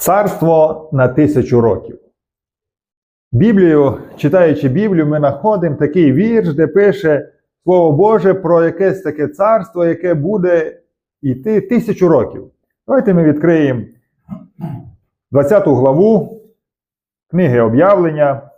Царство на тисячу років. Біблію, читаючи Біблію, ми знаходимо такий вірш, де пише Слово Боже про якесь таке царство, яке буде йти тисячу років. Давайте ми відкриємо 20 главу книги об'явлення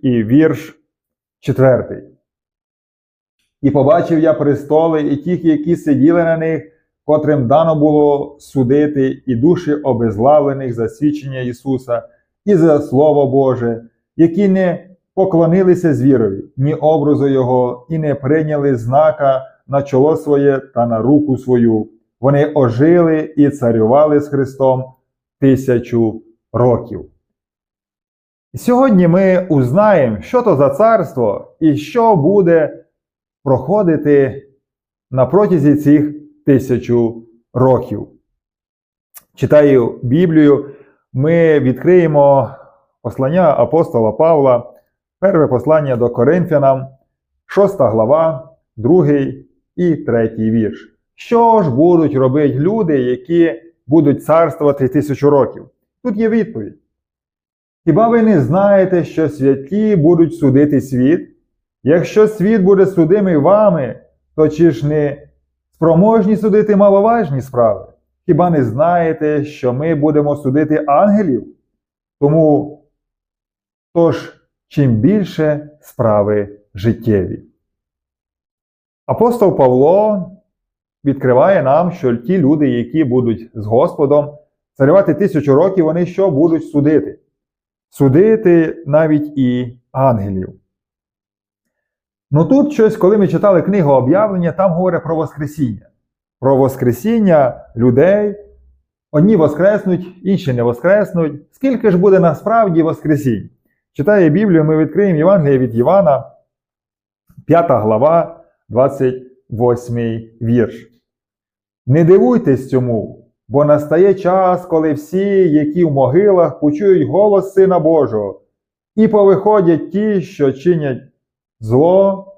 і вірш 4. І побачив я престоли і тих, які сиділи на них, котрим дано було судити і душі обезглавлених за свідчення Ісуса і за Слово Боже, які не поклонилися звірові, ні образу Його, і не прийняли знака на чоло своє та на руку свою. Вони ожили і царювали з Христом тисячу років. Сьогодні ми узнаємо, що то за царство і що буде проходити на протязі цих тисячу років. Читаю Біблію, ми відкриємо послання апостола Павла, перше послання до Коринфянам, 6 глава, 2 і 3 вірш. Що ж будуть робити люди, які будуть царствувати тисячу років? Тут є відповідь. Хіба ви не знаєте, що святі будуть судити світ? Якщо світ буде судимий вами, то чи ж не спроможні судити маловажні справи? Хіба не знаєте, що ми будемо судити ангелів? Тому тож, чим більше справи життєві. Апостол Павло відкриває нам, що ті люди, які будуть з Господом царювати тисячу років, вони що будуть судити? Судити навіть і ангелів. Ну тут щось, коли ми читали книгу об'явлення, там говорить про Воскресіння. Про Воскресіння людей. Одні воскреснуть, інші не воскреснуть. Скільки ж буде насправді Воскресінь? Читає Біблію, ми відкриємо Євангеліє від Івана, 5 глава, 28 вірш. Не дивуйтесь цьому, бо настає час, коли всі, які в могилах, почують голос Сина Божого, і повиходять ті, що чинять зло,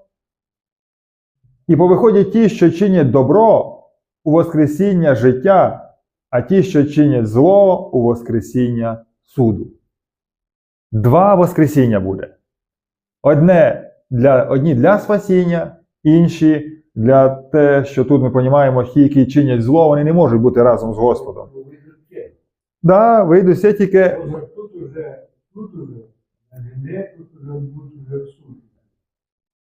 і повиходять ті, що чинять добро у Воскресіння життя, а ті, що чинять зло у Воскресіння суду. Два Воскресіння буде. Одне для, Одні для спасіння, інші для те, що тут ми розуміємо, ті, які чинять зло, вони не можуть бути разом з Господом. Так, да, вийдуть все тільки Тут уже, тут уже, землі, тут уже будуть уже в суді.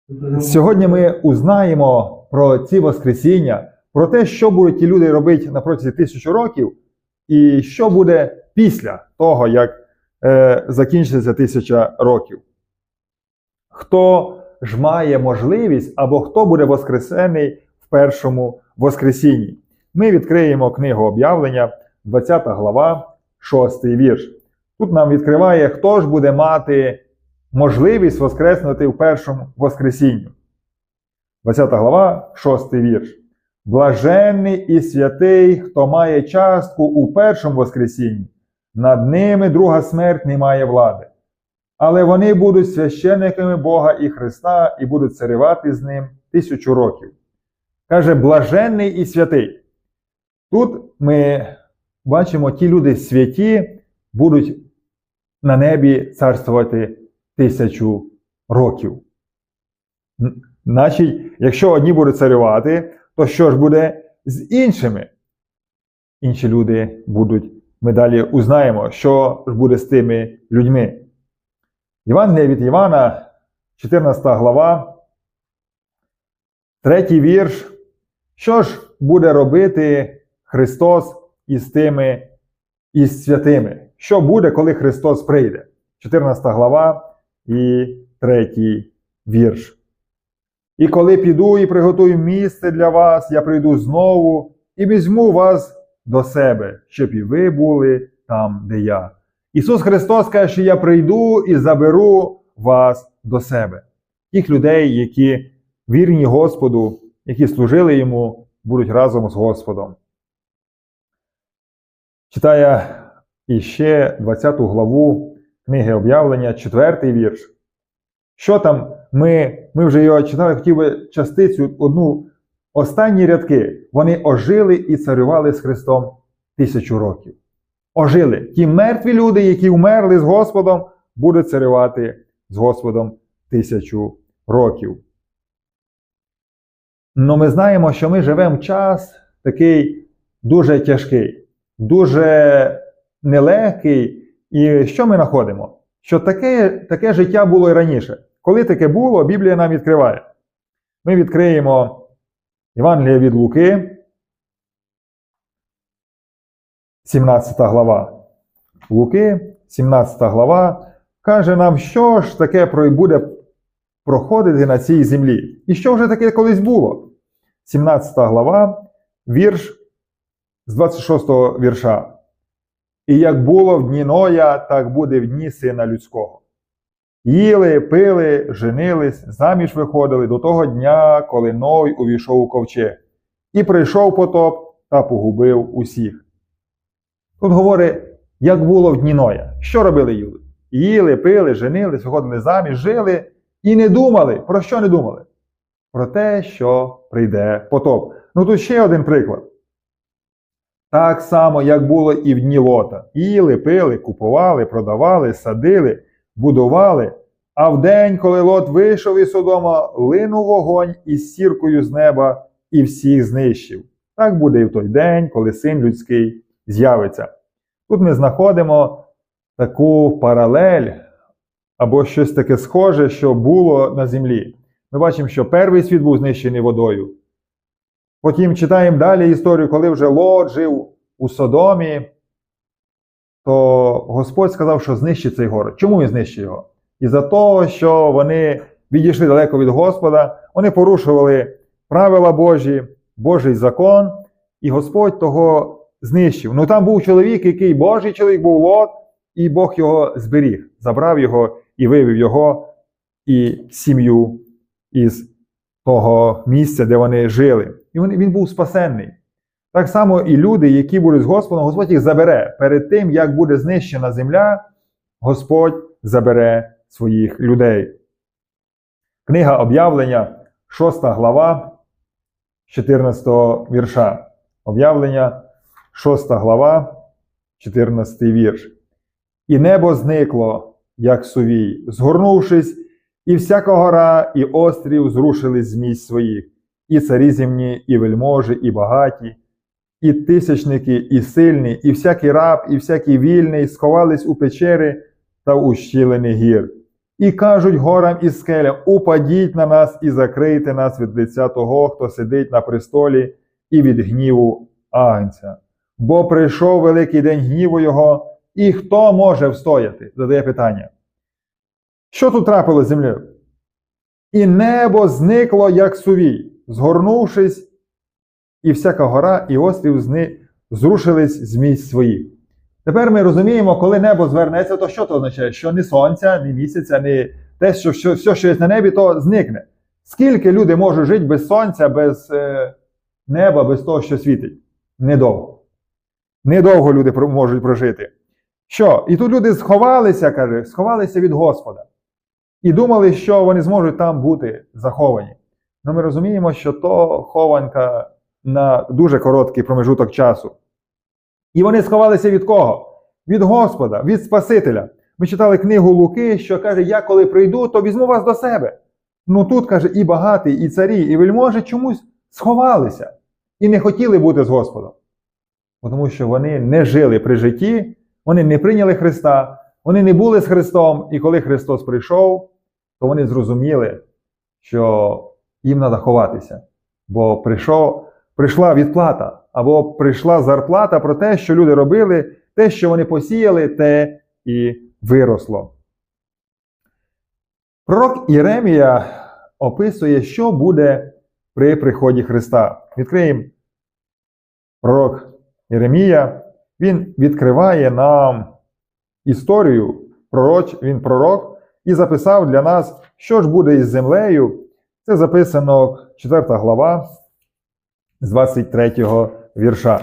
Тут уже Сьогодні ми узнаємо про ці Воскресіння, про те, що будуть ті люди робити на протязі тисячі років, і що буде після того, як е, закінчиться тисяча років. Хто ж має можливість або хто буде воскресений в першому Воскресінні? Ми відкриємо книгу об'явлення, 20 глава, 6 вірш. Тут нам відкриває, хто ж буде мати можливість воскреснути в першому Воскресінні. 20 глава, 6 вірш. Блаженний і святий, хто має частку у першому Воскресінні, над ними друга смерть не має влади. Але вони будуть священниками Бога і Христа і будуть царювати з ним тисячу років. Каже, блаженний і святий. Тут ми бачимо, ті люди святі будуть на небі царствувати тисячу років. Значить, якщо одні будуть царювати, то що ж буде з іншими? Інші люди будуть, ми далі узнаємо, що ж буде з тими людьми. Євангелія від Івана, 14 глава, третій вірш. Що ж буде робити Христос із тими із святими? Що буде, коли Христос прийде? 14 глава і третій вірш. І коли піду і приготую місце для вас, я прийду знову і візьму вас до себе, щоб і ви були там, де я. Ісус Христос каже, що я прийду і заберу вас до себе. Тих людей, які вірні Господу, які служили йому, будуть разом з Господом. Читає іще 20 главу книги об'явлення, 4 вірш. Що там? Ми, ми вже його читали, хотів би частицю, одну останні рядки. Вони ожили і царювали з Христом тисячу років. ожили. Ті мертві люди, які вмерли з Господом, будуть царювати з Господом тисячу років. Ну ми знаємо, що ми живемо час такий дуже тяжкий, дуже нелегкий. І що ми знаходимо? Що таке, таке життя було і раніше. Коли таке було, Біблія нам відкриває. Ми відкриємо Євангелія від Луки, 17 глава. Луки, 17 глава, каже нам, що ж таке буде проходити на цій землі. І що вже таке колись було? 17 глава, вірш з 26 вірша. І як було в дні Ноя, так буде в дні сина людського. Їли, пили, женились, заміж виходили до того дня, коли Ной увійшов у ковчег. І прийшов потоп та погубив усіх. Тут говорить, як було в дні Ноя. Що робили люди? Їли, пили, женились, виходили заміж, жили і не думали. Про що не думали? Про те, що прийде потоп. Ну тут ще один приклад. Так само, як було і в дні лота. Їли, пили, купували, продавали, садили, будували. А в день, коли лот вийшов із Содома, линув вогонь із сіркою з неба і всіх знищив. Так буде і в той день, коли син людський з'явиться. Тут ми знаходимо таку паралель або щось таке схоже, що було на землі. Ми бачимо, що перший світ був знищений водою. Потім читаємо далі історію, коли вже Лот жив у Содомі, то Господь сказав, що знищить цей город. Чому він знищить його? І за того, що вони відійшли далеко від Господа, вони порушували правила Божі, Божий закон, і Господь того знищив. Ну там був чоловік, який Божий чоловік був Лот, і Бог його зберіг, забрав його і вивів його і сім'ю із того місця, де вони жили. І він, був спасенний. Так само і люди, які будуть з Господом, Господь їх забере. Перед тим, як буде знищена земля, Господь забере своїх людей. Книга об'явлення, 6 глава, 14 вірша. Об'явлення, 6 глава, 14 вірш. І небо зникло, як сувій, згорнувшись, і всяка гора, і острів зрушились з місць своїх, і царі земні, і вельможі, і багаті, і тисячники, і сильні, і всякий раб, і всякий вільний сховались у печери та у щілини гір. І кажуть горам і скелям: упадіть на нас і закрийте нас від лиця того, хто сидить на престолі, і від гніву Агнця. Бо прийшов великий день гніву Його, і хто може встояти? Задає питання. Що тут трапило з землею? І небо зникло, як сувій, згорнувшись, і всяка гора, і острів зни... зрушились з місць своїх. Тепер ми розуміємо, коли небо звернеться, то що це означає? Що ні сонця, ні місяця, ні те, що, що все, що є на небі, то зникне. Скільки люди можуть жити без сонця, без е, неба, без того, що світить? Недовго. Недовго люди можуть прожити. Що? І тут люди сховалися, каже, сховалися від Господа. І думали, що вони зможуть там бути заховані. Ну ми розуміємо, що то хованка на дуже короткий промежуток часу. І вони сховалися від кого? Від Господа, від Спасителя. Ми читали книгу Луки, що каже: Я коли прийду, то візьму вас до себе. Ну тут каже, і багатий, і царі, і вельможі чомусь сховалися і не хотіли бути з Господом. Тому що вони не жили при житті, вони не прийняли Христа, вони не були з Христом, і коли Христос прийшов, то вони зрозуміли, що їм треба ховатися. Бо прийшов, прийшла відплата, або прийшла зарплата про те, що люди робили, те, що вони посіяли, те і виросло. Пророк Єремія описує, що буде при приході Христа. Відкриємо пророк Єремія. Він відкриває нам історію, пророч, він пророк, і записав для нас, що ж буде із землею. Це записано 4 глава з 23 вірша.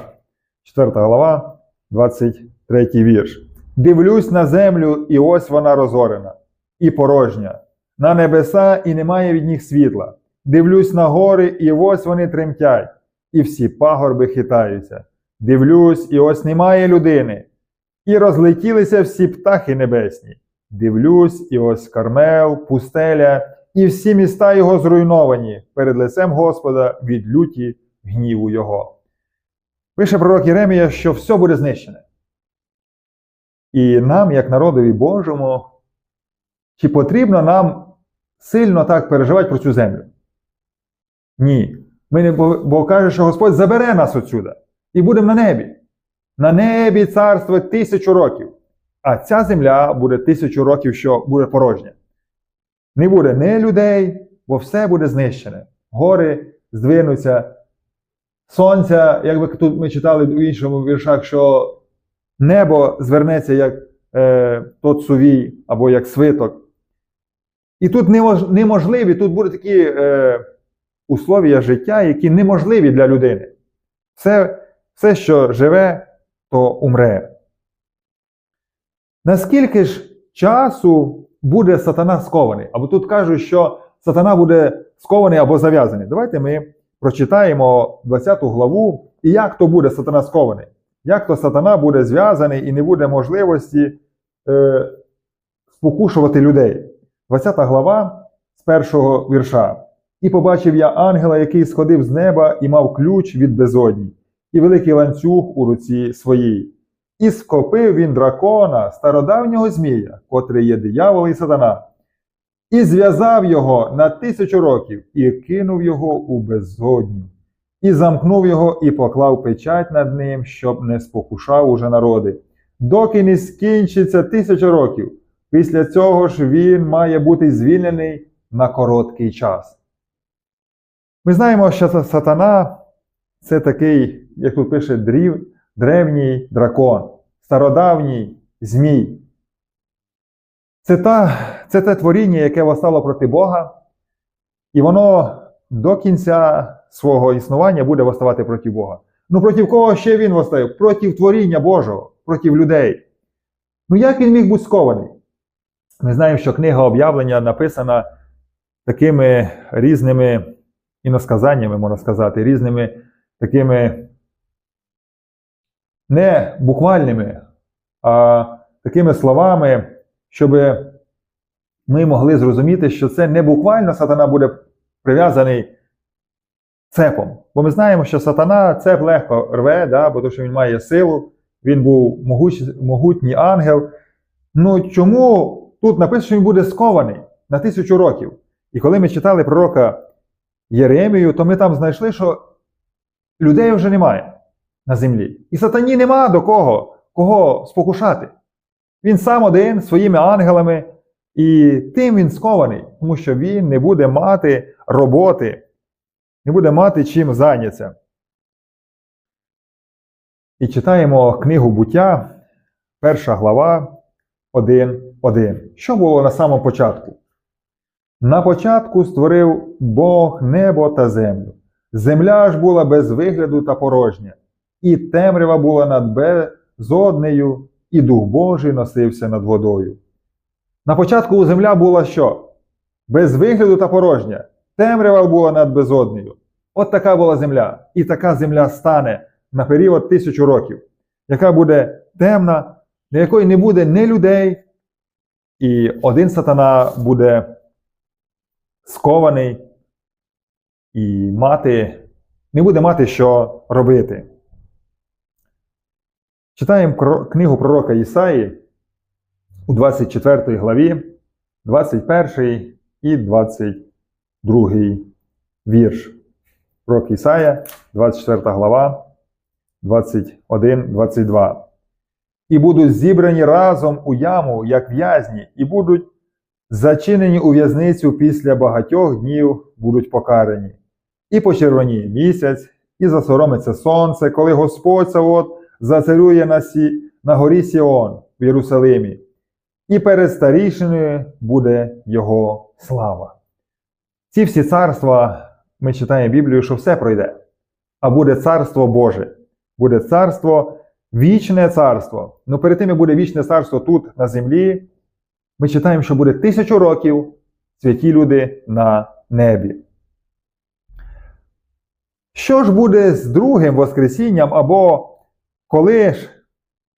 4 глава, 23 вірш. Дивлюсь на землю, і ось вона розорена, і порожня, на небеса, і немає від них світла. Дивлюсь на гори, і ось вони тремтять, і всі пагорби хитаються. Дивлюсь, і ось немає людини, і розлетілися всі птахи небесні. Дивлюсь, і ось Кармел, пустеля, і всі міста його зруйновані перед лицем Господа від люті гніву Його. Пише пророк Єремія, що все буде знищене. І нам, як народові Божому, чи потрібно нам сильно так переживати про цю землю? Ні. Ми не, бо, каже, що Господь забере нас отсюда і будемо на небі. На небі царство тисячу років. А ця земля буде тисячу років, що буде порожня. Не буде ні людей, бо все буде знищене. Гори здвинуться, сонця, як ви тут ми читали в іншому віршах, що небо звернеться як е, тот сувій або як свиток. І тут неможливі, тут будуть такі е, условія життя, які неможливі для людини. Все, все, що живе, то умре. Наскільки ж часу буде сатана скований? Або тут кажуть, що сатана буде скований або зав'язаний. Давайте ми прочитаємо 20 главу, і як то буде сатана скований. Як то сатана буде зв'язаний і не буде можливості е, спокушувати людей. 20 глава з першого вірша. І побачив я ангела, який сходив з неба і мав ключ від безодні, і великий ланцюг у руці своїй. І скопив він дракона, стародавнього змія, котрий є диявол і сатана, і зв'язав його на тисячу років, і кинув його у безодню, і замкнув його, і поклав печать над ним, щоб не спокушав уже народи. Доки не скінчиться тисяча років, після цього ж він має бути звільнений на короткий час. Ми знаємо, що сатана це такий, як тут пише, дрів, древній дракон, стародавній змій. Це, та, це те творіння, яке восстало проти Бога, і воно до кінця свого існування буде восставати проти Бога. Ну проти кого ще він восстає? Проти творіння Божого, проти людей. Ну як він міг бути скований? Ми знаємо, що книга об'явлення написана такими різними іносказаннями, можна сказати, різними такими не буквальними, а такими словами, щоб ми могли зрозуміти, що це не буквально сатана буде прив'язаний цепом. Бо ми знаємо, що сатана цеп легко рве, да, бо тому що він має силу, він був могуч, могутній ангел. Ну чому тут написано, що він буде скований на тисячу років? І коли ми читали пророка Єремію, то ми там знайшли, що людей вже немає на землі. І сатані нема до кого, кого спокушати. Він сам один своїми ангелами, і тим він скований, тому що він не буде мати роботи, не буде мати чим зайнятися. І читаємо книгу буття, перша глава 1.1. Що було на самому початку? На початку створив Бог небо та землю. Земля ж була без вигляду та порожня, і темрява була над безоднею, і Дух Божий носився над водою. На початку земля була що? Без вигляду та порожня. Темрява була над безоднею. От така була земля. І така земля стане на період тисячу років, яка буде темна, на якої не буде ні людей, і один сатана буде скований і мати, не буде мати що робити. Читаємо книгу пророка Ісаї у 24 главі, 21 і 22 вірш. Пророк Ісая, 24 глава, 21, 22. І будуть зібрані разом у яму, як в'язні, і будуть зачинені у в'язницю після багатьох днів будуть покарані. І почервоніє місяць, і засоромиться сонце, коли Господь Савот зацарює на, сі, на горі Сіон в Єрусалимі, і перед старішиною буде Його слава. Ці всі царства, ми читаємо Біблію, що все пройде, а буде царство Боже, буде царство, вічне царство. Ну перед тим як буде вічне царство тут, на землі, ми читаємо, що буде тисячу років святі люди на небі. Що ж буде з другим Воскресінням, або коли ж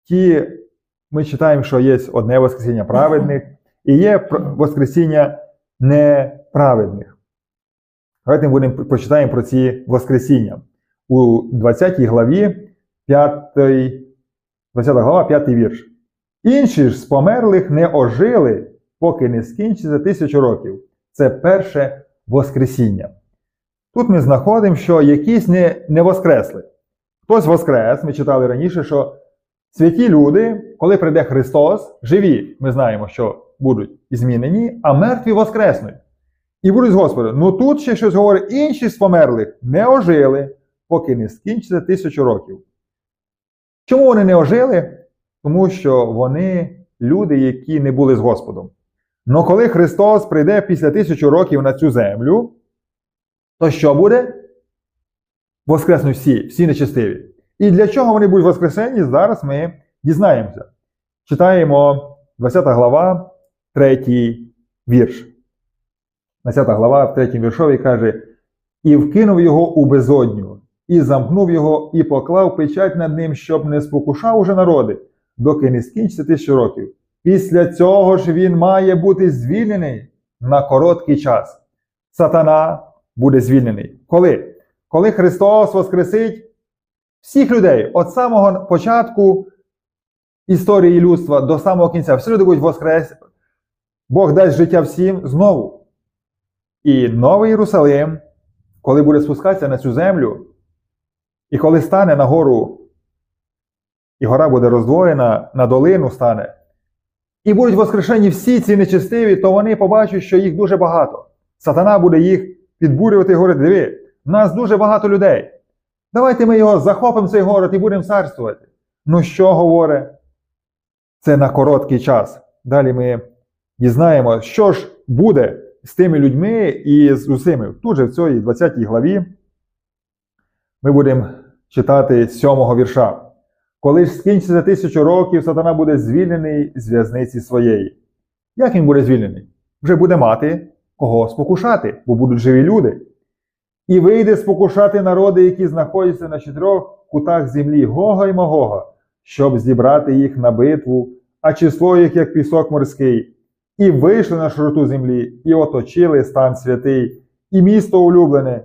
ті ми читаємо, що є одне Воскресіння праведних і є Воскресіння неправедних. Давайте ми будемо прочитаємо про ці Воскресіння. У 20 главі 5, 20 глава, 5 вірш. Інші ж з померлих не ожили, поки не скінчиться тисячу років. Це перше Воскресіння. Тут ми знаходимо, що якісь не, не воскресли. Хтось воскрес, ми читали раніше, що святі люди, коли прийде Христос, живі, ми знаємо, що будуть змінені, а мертві воскреснуть. І будуть з Господом. Ну тут ще щось говорить, інші з померлих не ожили, поки не скінчиться тисячу років. Чому вони не ожили? Тому що вони люди, які не були з Господом. Но коли Христос прийде після тисячу років на цю землю, то що буде? Воскреснуть всі, всі нечестиві. І для чого вони будуть воскресені, зараз ми дізнаємося. Читаємо 20 глава, 3 вірш. 20 глава, в 3 віршові каже: І вкинув його у безодню, і замкнув його, і поклав печать над ним, щоб не спокушав уже народи, доки не скінчиться тисячу років. Після цього ж він має бути звільнений на короткий час. Сатана буде звільнений. Коли? Коли Христос воскресить всіх людей від самого початку історії людства до самого кінця. Всі люди будуть воскрес. Бог дасть життя всім знову. І Новий Єрусалим, коли буде спускатися на цю землю, і коли стане на гору, і гора буде роздвоєна, на долину стане, і будуть воскрешені всі ці нечестиві, то вони побачать, що їх дуже багато. Сатана буде їх підбурювати і говорити: диви, нас дуже багато людей. Давайте ми його захопимо цей город і будемо царствувати. Ну що говорить? Це на короткий час. Далі ми дізнаємо, що ж буде з тими людьми і з усіми. Тут же в цій 20 главі ми будемо читати з 7 вірша. Коли ж скінчиться тисячу років, сатана буде звільнений з в'язниці своєї. Як він буде звільнений? Вже буде мати кого спокушати, бо будуть живі люди. І вийде спокушати народи, які знаходяться на чотирьох кутах землі Гога і Магога, щоб зібрати їх на битву, а число їх, як пісок морський. І вийшли на широту землі, і оточили стан святий, і місто улюблене,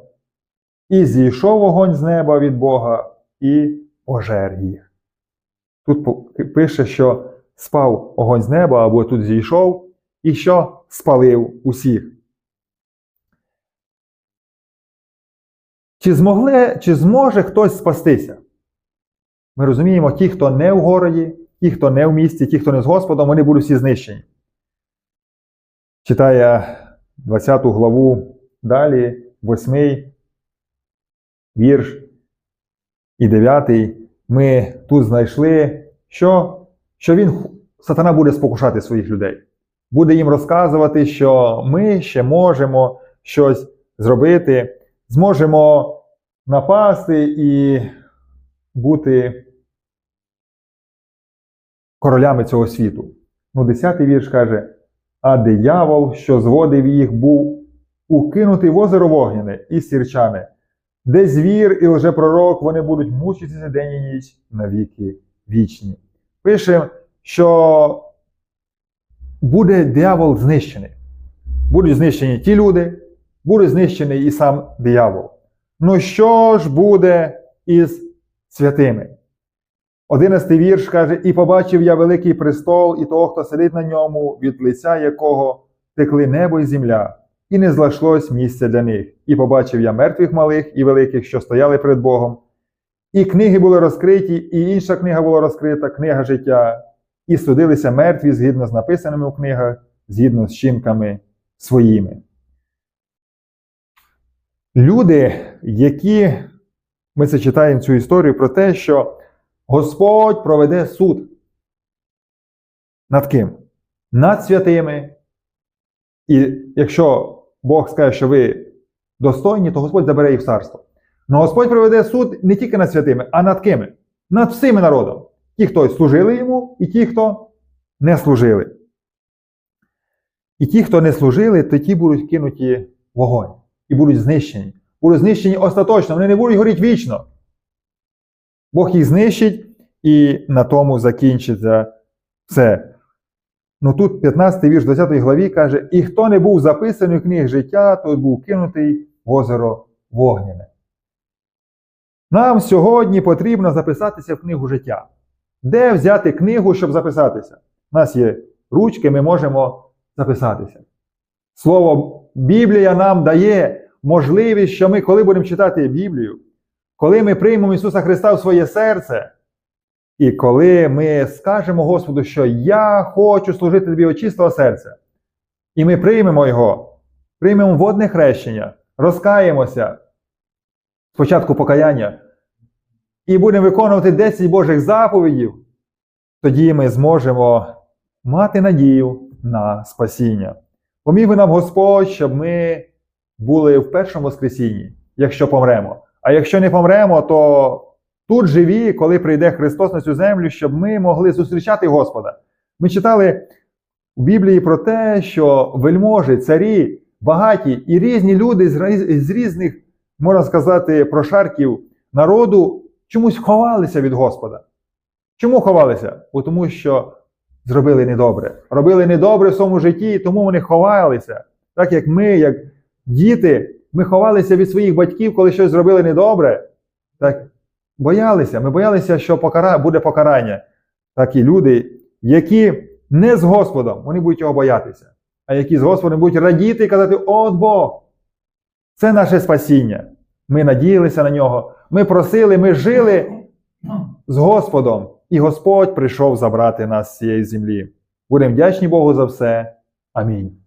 і зійшов вогонь з неба від Бога, і пожер їх. Тут пише, що спав огонь з неба, або тут зійшов, і що спалив усіх. Чи, змогли, чи зможе хтось спастися? Ми розуміємо, ті, хто не в городі, ті, хто не в місті, ті, хто не з Господом, вони будуть всі знищені. Читає 20 главу далі, 8 вірш і 9. Ми тут знайшли, що, що він, сатана буде спокушати своїх людей. Буде їм розказувати, що ми ще можемо щось зробити, зможемо напасти і бути королями цього світу. Ну, 10 вірш каже: а диявол, що зводив їх, був укинутий в озеро вогняне і сірчане, де звір і лжепророк вони будуть мучитися день і ніч на віки вічні. Пише, що буде диявол знищений. Будуть знищені ті люди, буде знищений і сам диявол. Ну що ж буде із святими? Одинадцятий вірш каже: І побачив я великий престол, і того, хто сидить на ньому, від лиця якого текли небо і земля, і не злашлось місця для них. І побачив я мертвих малих і великих, що стояли перед Богом. І книги були розкриті, і інша книга була розкрита, книга життя, і судилися мертві згідно з написаними у книгах, згідно з чинками своїми. Люди, які ми це читаємо цю історію про те, що Господь проведе суд. Над ким? Над святими. І якщо Бог скаже, що ви достойні, то Господь забере їх в царство. Но Господь проведе суд не тільки над святими, а над кими? Над всіми народом. Ті, хто служили йому, і ті, хто не служили. І ті, хто не служили, то ті будуть кинуті вогонь і будуть знищені. Будуть знищені остаточно, вони не будуть горіти вічно. Бог їх знищить, і на тому закінчиться все. Ну тут 15 вірш 20 главі каже: І хто не був записаний в книг життя, той був кинутий в озеро вогняне. Нам сьогодні потрібно записатися в книгу життя. Де взяти книгу, щоб записатися? У нас є ручки, ми можемо записатися. Слово Біблія нам дає можливість, що ми, коли будемо читати Біблію, коли ми приймемо Ісуса Христа в своє серце, і коли ми скажемо Господу, що я хочу служити тобі від чистого серця, і ми приймемо Його, приймемо водне хрещення, розкаємося, спочатку покаяння, і будемо виконувати 10 Божих заповідів, тоді ми зможемо мати надію на спасіння. Поміг би нам Господь, щоб ми були в першому Воскресінні, якщо помремо. А якщо не помремо, то тут живі, коли прийде Христос на цю землю, щоб ми могли зустрічати Господа. Ми читали у Біблії про те, що вельможі, царі, багаті і різні люди з різних, можна сказати, прошарків народу чомусь ховалися від Господа. Чому ховалися? Тому що зробили недобре. Робили недобре в своєму житті, тому вони ховалися. Так як ми, як діти, ми ховалися від своїх батьків, коли щось зробили недобре. Так боялися. Ми боялися, що покара... буде покарання. Так і люди, які не з Господом, вони будуть його боятися. А які з Господом будуть радіти і казати: От Бог! Це наше спасіння. Ми надіялися на нього. Ми просили, ми жили з Господом, і Господь прийшов забрати нас з цієї землі. Будемо вдячні Богу за все. Амінь.